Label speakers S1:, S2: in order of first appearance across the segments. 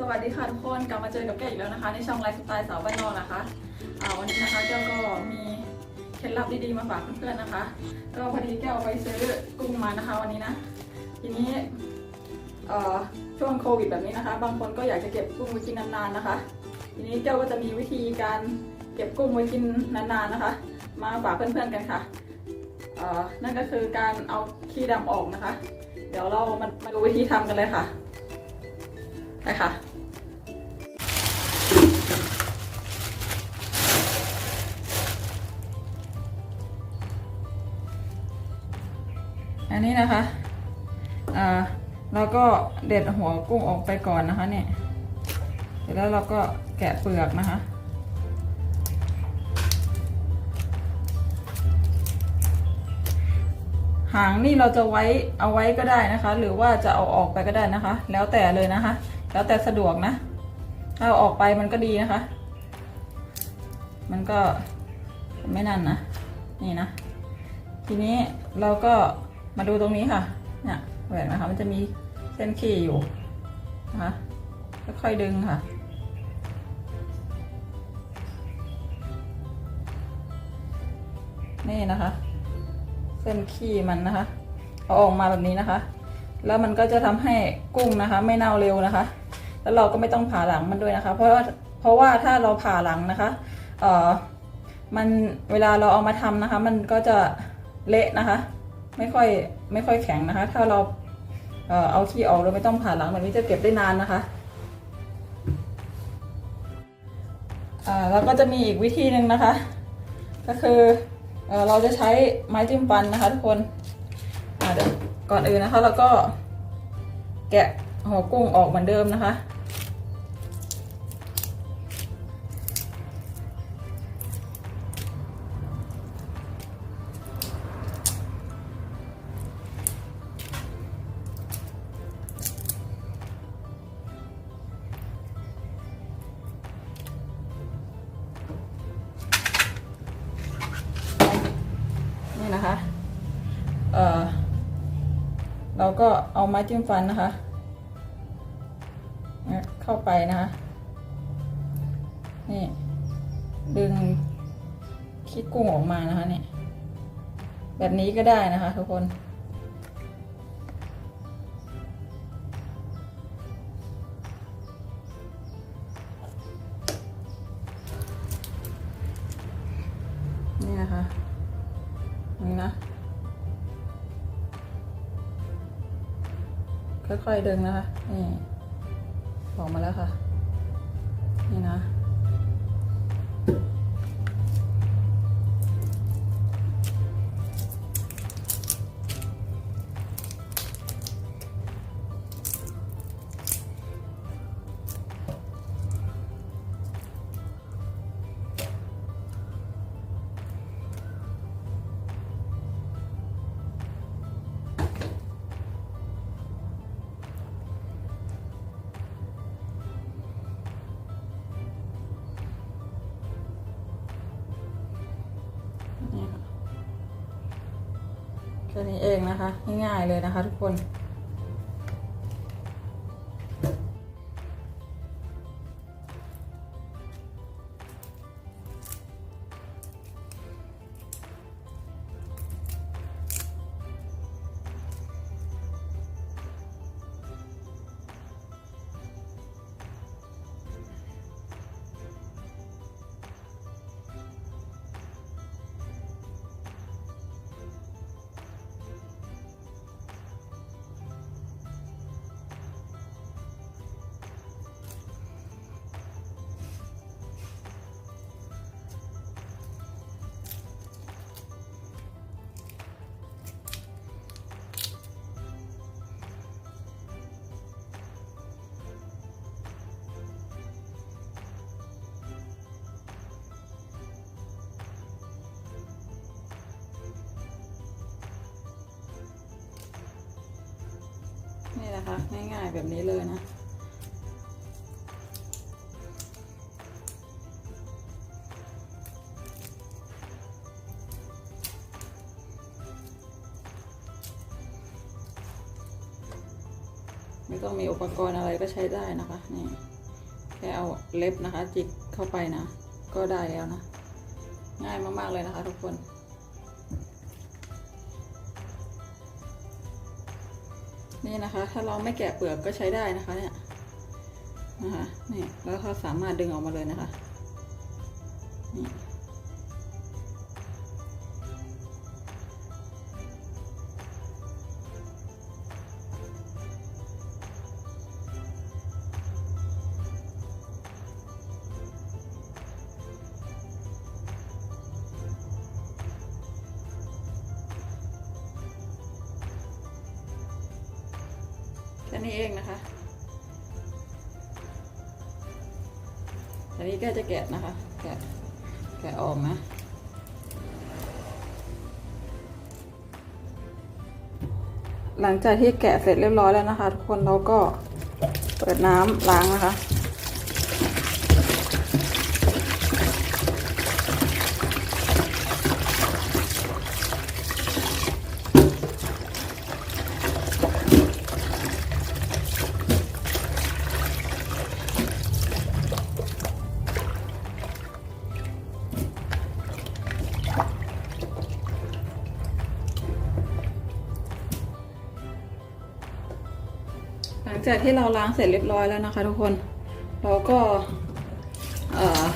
S1: สวัสดีค่ะทุกคนกลับมาเจอกับแกอีกแล้วนะคะ ในช่องไลฟ์สไตล์สาวบ้านนอกนะคะอ่าวันนี้นะคะแก้วก็มีเคล็ดลับดีๆมาฝากเพื่อนๆนะคะ ก็พอดีแก้วไปซื้อกุ้งมานะคะ วันนี้นะ ทีนี้ช่วงโควิดแบบนี้นะคะ บางคนก็อยากจะเก็บกุ้งไว้กินนานๆนะคะ ทีนี้แก้วก็จะมีวิธีการเก็บกุ้งไว้กินนานๆนะคะ มาฝากเพื่อนๆกันค่ะนั่นก็คือการเอาขี้ดำออกนะคะ เดี๋ยวเรามามาดูวิธีทำกันเลยค่ะไปค่ะ อันนี้นะคะอ่าเราก็เด็ดหัวกุ้งออกไปก่อนนะคะเนี่ยเสร็จแล้วเราก็แกะเปลือกนะคะ หางนี่เราจะไว้เอาไว้ก็ได้นะคะ หรือว่าจะเอาออกไปก็ได้นะคะ แล้วแต่เลยนะคะ แล้วแต่สะดวกนะ ถ้าเอาออกไปมันก็ดีนะคะ มันก็ไม่นั่นนะ นี่นะ ทีนี้เราก็ มาดูตรงนี้ค่ะ เนี่ยแหวนนะคะ มันจะมีเส้นขี้อยู่นะคะค่อยๆดึงค่ะ นี่นะคะ เส้นขี้มันนะคะ เอาออกมาแบบนี้นะคะ แล้วมันก็จะทำให้กุ้งนะคะ ไม่เน่าเร็วนะคะ แล้วเราก็ไม่ต้องผ่าหลังมันด้วยนะคะ เพราะว่าเพราะว่าถ้าเราผ่าหลังนะคะเอ่อมันเวลาเราเอามาทำนะคะ มันก็จะเละนะคะ ไม่ค่อยไม่ค่อยแข็งนะคะ ถ้าเราเอ่อเอาขี้ออกเราไม่ต้องผ่าหลังแบบนี้จะเก็บได้นานนะคะอ่าแล้วก็จะมีอีกวิธีหนึ่งนะคะ ก็คือเออเราจะใช้ไม้จิ้มฟันนะคะทุกคนอ่าเดี๋ยวก่อนอื่นนะคะ เราก็แกะหัวกุ้งออกเหมือนเดิมนะคะ ก็เอาไม้จิ้มฟันนะคะเข้าไปนะคะ นี่ ดึงขี้กุ้งออกมานะคะเนี่ยแบบนี้ก็ได้นะคะทุกคน ค่อยๆดึงนะคะนี่ออกมาแล้วค่ะ นี่นะ ตัวนี้เองนะคะ ง่ายๆเลยนะคะทุกคน นะคะ ง่ายๆแบบนี้เลยนะ ไม่ต้องมีอุปกรณ์อะไรก็ใช้ได้นะคะนี่แค่เอาเล็บนะคะ จิกเข้าไปนะ ก็ได้แล้วนะ ง่ายมากๆเลยนะคะทุกคน นี่นะคะ ถ้าเราไม่แกะเปลือกก็ใช้ได้นะคะ เนี่ยนะคะนี่แล้วก็สามารถดึงออกมาเลยนะคะนี่ ค่นี้เองนะคะทีนี้ก็จะแกะนะคะ แกะ แกะออกนะหลังจากที่แกะเสร็จเรียบร้อยแล้วนะคะ ทุกคนเราก็เปิดน้ำล้างนะคะ จากที่เราล้างเสร็จเรียบร้อยแล้วนะคะ ทุกคน เราก็เออ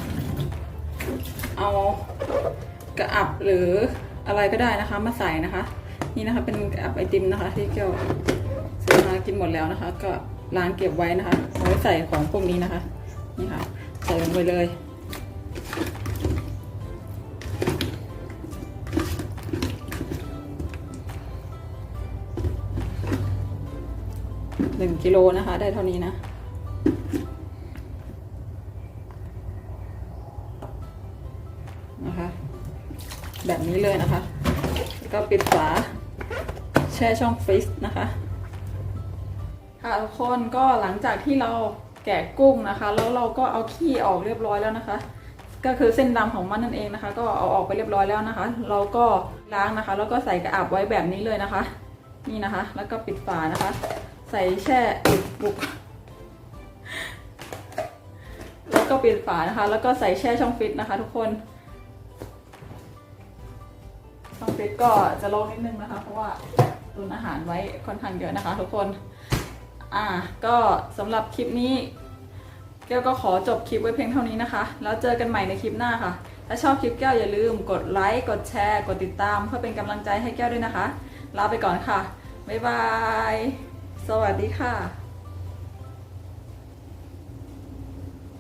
S1: เอากระอับหรืออะไรก็ได้นะคะ มาใส่นะคะ นี่นะคะเป็นกระอับไอติมนะคะ ที่เกี่ยวซื้อมากินหมดแล้วนะคะ ก็ล้างเก็บไว้นะคะเอาไว้ใส่ของพวกนี้นะคะ นี่ค่ะใส่ลงไปเลย หนึ่งกิโลนะคะ ได้เท่านี้นะนะคะ แบบนี้เลยนะคะแล้วก็ปิดฝาแช่ช่องฟรีซนะคะค่ะทุกคนก็หลังจากที่เราแกะกุ้งนะคะ แล้วเราก็เอาขี้ออกเรียบร้อยแล้วนะคะ ก็คือเส้นดำของมันนั่นเองนะคะ ก็เอาออกไปเรียบร้อยแล้วนะคะ เราก็ล้างนะคะ แล้วก็ใส่กระอับไว้แบบนี้เลยนะคะ นี่นะคะ แล้วก็ปิดฝานะคะ ใส่แช่บุก แล้วก็ปิดฝานะคะ แล้วก็ใส่แช่ช่องฟิตนะคะทุกคน ช่องฟิตก็จะโล่งนิดนึงนะคะ เพราะว่าตุนอาหารไว้ค่อนข้างเยอะนะคะทุกคน อ่า ก็สำหรับคลิปนี้แก้วก็ขอจบคลิปไว้เพียงเท่านี้นะคะ แล้วเจอกันใหม่ในคลิปหน้าค่ะ ถ้าชอบคลิปแก้วอย่าลืมกดไลค์ กดแชร์ กดติดตาม เพื่อเป็นกำลังใจให้แก้วด้วยนะคะ ลาไปก่อนค่ะ บ๊ายบาย สวัสดีค่ะ